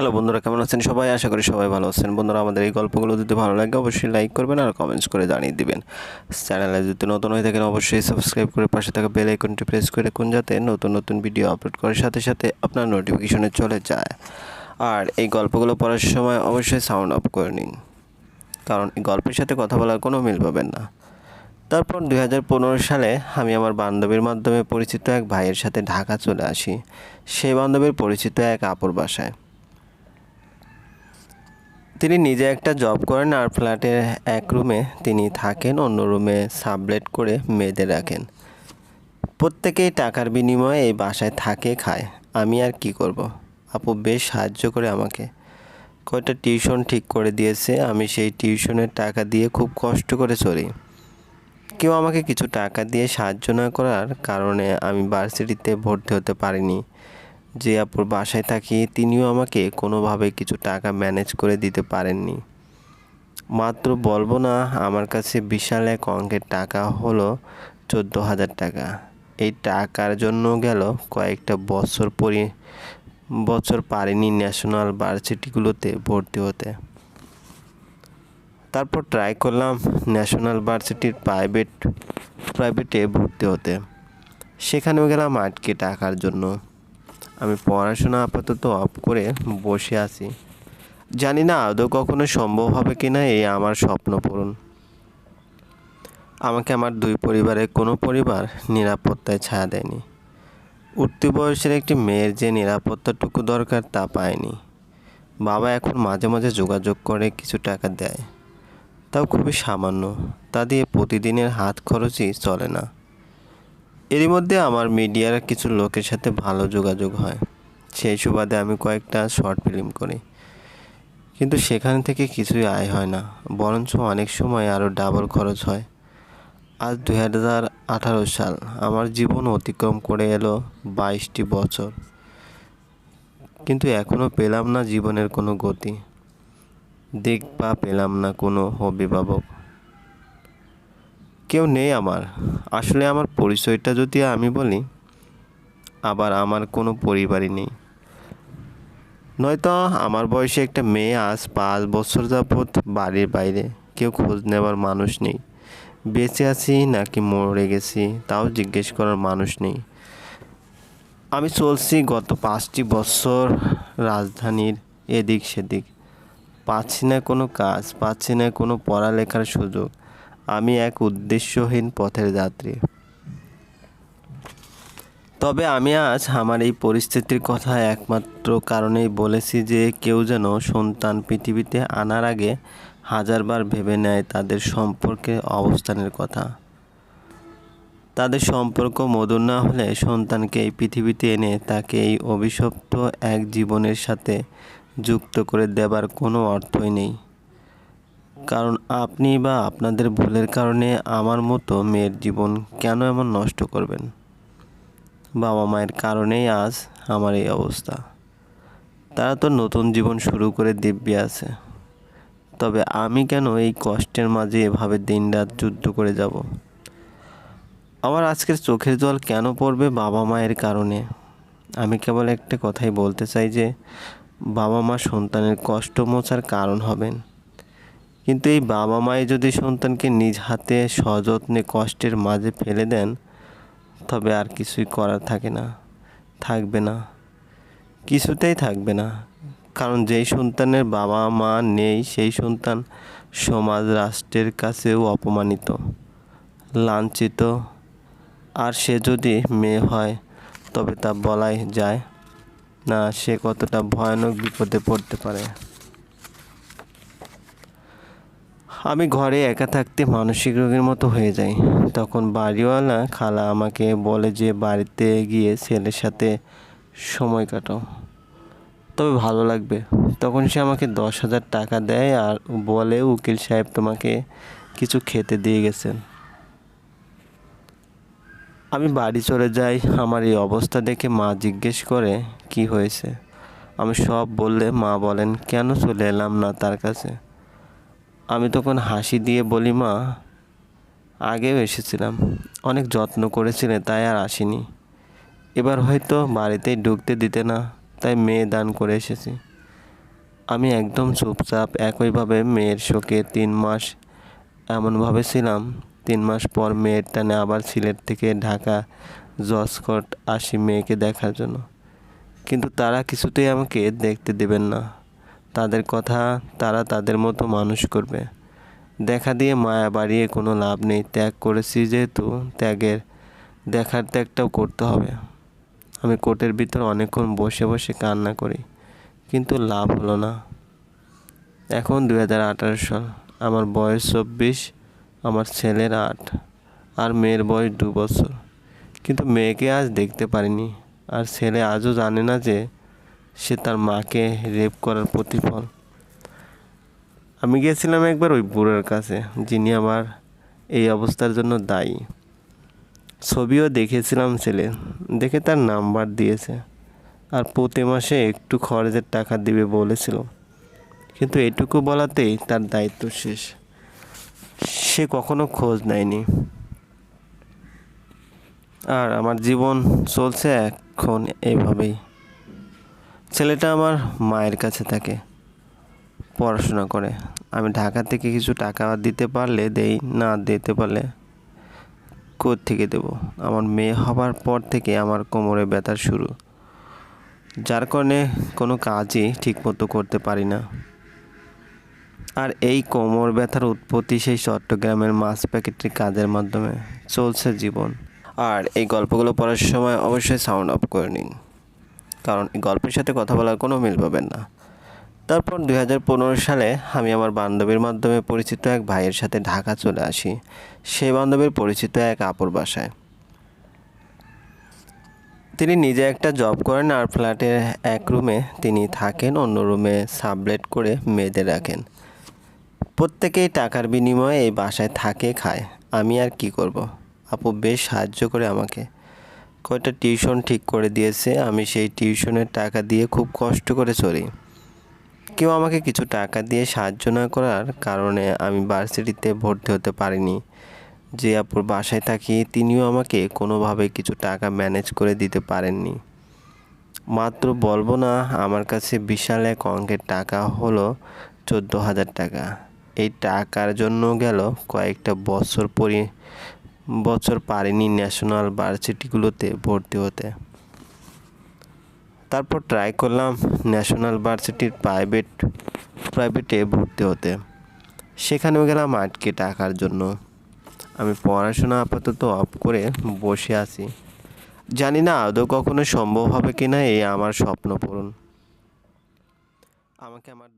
Hello বন্ধুরা, কেমন আছেন সবাই? আশা করি সবাই ভালো আছেন। বন্ধুরা, আমাদের এই গল্পগুলো যদি ভালো লাগে, অবশ্যই লাইক করবেন আর কমেন্টস করে জানিয়ে দিবেন। চ্যানেলে যদি নতুন হয়ে থাকেন, অবশ্যই সাবস্ক্রাইব করে পাশে থাকা বেল আইকনটি প্রেস করে রাখুন, যাতে নতুন নতুন ভিডিও আপলোড করার সাথে সাথে আপনার নোটিফিকেশনে চলে যায়। আর এই গল্পগুলো পড়ার সময় অবশ্যই সাউন্ড অফ করে নিন। কারণ এই গল্পের সাথে কথা বলার কোনো মিল পাবেন না। তারপর দু হাজার পনেরো সালে আমি আমার বান্ধবীর মাধ্যমে পরিচিত এক ভাইয়ের সাথে ঢাকা চলে আসি। সেই বান্ধবীর পরিচিত এক আপুর বাসায়। তিনি নিজে একটা জব করেন আর ফ্ল্যাটের এক রুমে তিনি থাকেন, অন্য রুমে সাবলেট করে মেয়েদের রাখেন। প্রত্যেকেই টাকার বিনিময়ে এই বাসায় থাকে, খায়। আমি আর কি করব। আপু বেশ সাহায্য করে আমাকে। কয়টা টিউশন ঠিক করে দিয়েছে, আমি সেই টিউশনের টাকা দিয়ে খুব কষ্ট করে চলি। কেউ আমাকে কিছু টাকা দিয়ে সাহায্য না করার কারণে আমি ভার্সিটিতে ভর্তি হতে পারিনি। যে আপুর বাসায় থাকি, তিনিও আমাকে কোনোভাবে কিছু টাকা ম্যানেজ করে দিতে পারেননি। মাত্র বলব না, আমার কাছে বিশাল এক অঙ্কের টাকা হলো চোদ্দ হাজার টাকা। এই টাকার জন্য গেল কয়েকটা বছর পরি, বছর পারিনি ন্যাশনাল ভার্সিটিগুলোতে ভর্তি হতে। তারপর ট্রাই করলাম ন্যাশনাল ভার্সিটির প্রাইভেট প্রাইভেটে ভর্তি হতে। সেখানেও গেলাম আটকে টাকার জন্য। আমি পড়াশোনা আপাতত অফ করে বসে আছি। জানি না আদৌ কখনো সম্ভব হবে কি না এই আমার স্বপ্ন পূরণ। আমাকে আমার দুই পরিবারের কোনো পরিবার নিরাপত্তায় ছায়া দেয়নি। উঠতি বয়সের একটি মেয়ের যে নিরাপত্তাটুকু দরকার তা পায়নি। বাবা এখন মাঝে মাঝে যোগাযোগ করে কিছু টাকা দেয়। তাও খুবই সামান্য। তা দিয়ে প্রতিদিনের হাত খরচই চলে না। এরই মধ্যে আমার মিডিয়ার কিছু লোকের সাথে ভালো যোগাযোগ হয়। সেই সুবাদে আমি কয়েকটা শর্ট ফিল্ম করি। কিন্তু সেখান থেকে কিছুই আয় হয় না। বরঞ্চ অনেক সময় আরও ডাবল খরচ হয়। আজ দু হাজার আঠারো সাল। আমার জীবন অতিক্রম করে এলো বাইশটি বছর। কিন্তু এখনও পেলাম না জীবনের কোনো গতি। দিক বা পেলাম না কোনো অভিভাবক। কেউ নেই আমার। আসলে আমার পরিচয়টা যদি আমি বলি, আবার আমার কোনো পরিবারই নেই। নয়তো আমার বয়সে একটা মেয়ে আজ পাঁচ বছর যাবৎ বাড়ির বাইরে কেউ খোঁজ নেবার মানুষ নেই। বেঁচে আছি নাকি মরে গেছি তাও জিজ্ঞেস করার মানুষ নেই। আমি চলছি গত পাঁচটি বছর রাজধানীর এদিক সেদিক। পাচ্ছি না কোনো কাজ, পাচ্ছি না কোনো পড়ালেখার সুযোগ। আমি এক উদ্দেশ্যহীন পথের যাত্রী। তবে আমি আজ আমার এই পরিস্থিতির কথা একমাত্র কারণেই বলেছি যে কেউ যেন সন্তান পৃথিবীতে আনার আগে হাজারবার ভেবে নেয় তাদের সম্পর্কে অবস্থানের কথা। তাদের সম্পর্ক মধুর না হলে সন্তানকে এই পৃথিবীতে এনে তাকে এই অভিশপ্ত এক জীবনের সাথে যুক্ত করে দেবার কোনো অর্থই নেই। কারণ আপনি বা আপনাদের ভুলের কারণে আমার মতো মেয়ের জীবন কেন এমন নষ্ট করবেন? বাবা মায়ের কারণেই আজ আমার এই অবস্থা। তারা তো নতুন জীবন শুরু করে দিব্যে আছে। তবে আমি কেন এই কষ্টের মাঝে এভাবে দিনরাত যুদ্ধ করে যাব? আমার আজকের চোখের জল কেন পড়বে বাবা মায়ের কারণে? আমি কেবল একটা কথাই বলতে চাই যে, বাবা মা সন্তানের কষ্ট মোছার কারণ হবেন। কিন্তু এই বাবা মাই যদি সন্তানকে নিজ হাতে সযত্নে কষ্টের মাঝে ফেলে দেন, তবে আর কিছুই করার থাকে না, থাকবে না, কিছুতেই থাকবে না। কারণ যেই সন্তানের বাবা মা নেই, সেই সন্তান সমাজ রাষ্ট্রের কাছেও অপমানিত, লাঞ্ছিত। আর সে যদি মেয়ে হয়, তবে তা বলাই যায় না, সে কতটা ভয়ানক বিপদে পড়তে পারে। আমি ঘরে একা থাকতে মানসিক রোগের মতো হয়ে যাই। তখন বাড়িওয়ালা খালা আমাকে বলে যে, বাড়িতে গিয়ে ছেলের সাথে সময় কাটাও। তবে ভালো লাগবে। তখন সে আমাকে দশ হাজার টাকা দেয় আর বলে, উকিল সাহেব তোমাকে কিছু খেতে দিয়ে গেছেন। আমি বাড়ি চলে যাই। আমার এই অবস্থা দেখে মা জিজ্ঞেস করে, কি হয়েছে? আমি সব বললে, মা বলেন, কেন চলে এলাম না তার কাছে আমি তখন হাসি দিয়ে বলি, মা, আগেও এসেছিলাম। অনেক যত্ন করেছিলেন তাই আর আসিনি। এবার হয়তো বাড়িতেই ঢুকতে দিতে না, তাই মেয়ে দান করে এসেছি। আমি একদম চুপচাপ একইভাবে মেয়ের শোকে তিন মাস এমনভাবে ছিলাম। তিন মাস পর মেয়ের টানে আবার সিলেট থেকে ঢাকা জসকট আসি মেয়েকে দেখার জন্য। কিন্তু তারা কিছুতেই আমাকে দেখতে দেবেন না। তাদের কথা তারা তাদের মতো মানুষ করবে। দেখা দিয়ে মায়া বাড়িয়ে কোনো লাভ নেই। ত্যাগ করেছি যেহেতু ত্যাগের। দেখার ত্যাগটাও করতে হবে। আমি কোর্টের ভিতর অনেকক্ষণ বসে বসে কান্না করি, কিন্তু লাভ হলো না। এখন দু হাজার আঠারো সাল। আমার বয়স চব্বিশ, আমার ছেলের আট, আর মেয়ের বয়স দু বছর। কিন্তু মেয়েকে আজ দেখতে পারিনি। আর ছেলে আজও জানে না যে সে তার মাকে রেপ করার প্রতিফল। আমি গিয়েছিলাম একবার ওই বুড়োর কাছে, যিনি আমার এই অবস্থার জন্য দায়ী। ছবিও দেখেছিলাম ছেলে, দেখে তার নাম্বার দিয়েছে। আর প্রতি মাসে একটু খরচের টাকা দিবে বলেছিল। কিন্তু এটুকু বলাতেই তার দায়িত্ব শেষ। সে কখনো খোঁজ নেয়নি। আর আমার জীবন চলছে এখন এইভাবেই ছেলেটা আমার মায়ের কাছে থাকে, পড়াশোনা করে। আমি ঢাকা থেকে কিছু টাকা দিতে পারলে দেই, না দিতে পারলে থেকে দেব? আমার মেয়ে হবার পর থেকে আমার কোমরে ব্যথা শুরু, যার কারণে কোনো কাজই ঠিকমতো করতে পারি না। আর এই কোমর ব্যথার উৎপত্তি সেই চট্টগ্রামের মাছ প্যাকেটের কাজের মাধ্যমে চলছে জীবন। আর এই গল্পগুলো পড়ার সময় অবশ্যই সাউন্ড অফ করে নিন। কারণ এই গল্পের সাথে কথা বলার কোনো মিল পাবেন না। তারপর দুই হাজার পনেরো সালে আমি আমার বান্ধবীর মাধ্যমে পরিচিত এক ভাইয়ের সাথে ঢাকা চলে আসি। সেই বান্ধবীর পরিচিত এক আপুর বাসায়। তিনি নিজে একটা জব করেন আর ফ্ল্যাটের এক রুমে তিনি থাকেন, অন্য রুমে সাবলেট করে মেয়েদের রাখেন। প্রত্যেকেই টাকার বিনিময়ে এই বাসায় থাকে, খায়। আমি আর কি করব। আপু বেশ সাহায্য করে আমাকে। কয়টা টিউশন ঠিক করে দিয়েছে, আমি সেই টিউশনের টাকা দিয়ে খুব কষ্ট করে চলি। কেউ আমাকে কিছু টাকা দিয়ে সাহায্য না করার কারণে আমি ভার্সিটিতে ভর্তি হতে পারিনি। যে আপুর বাসায় থাকি, তিনিও আমাকে কোনোভাবে কিছু টাকা ম্যানেজ করে দিতে পারেননি। মাত্র বলব না, আমার কাছে বিশাল এক অঙ্কের টাকা হলো চোদ্দ হাজার টাকা। এই টাকার জন্য গেল কয়েকটা বছর পরি বছর পারিনি ন্যাশনাল ভার্সিটিগুলোতে ভর্তি হতে। তারপর ট্রাই করলাম ন্যাশনাল ভার্সিটির প্রাইভেট প্রাইভেটে ভর্তি হতে। সেখানেও গেলাম আটকে টাকার জন্য। আমি পড়াশোনা আপাতত অফ করে বসে আছি। জানি না আদৌ কখনো সম্ভব হবে কি না এই আমার স্বপ্ন পূরণ। আমাকে আমার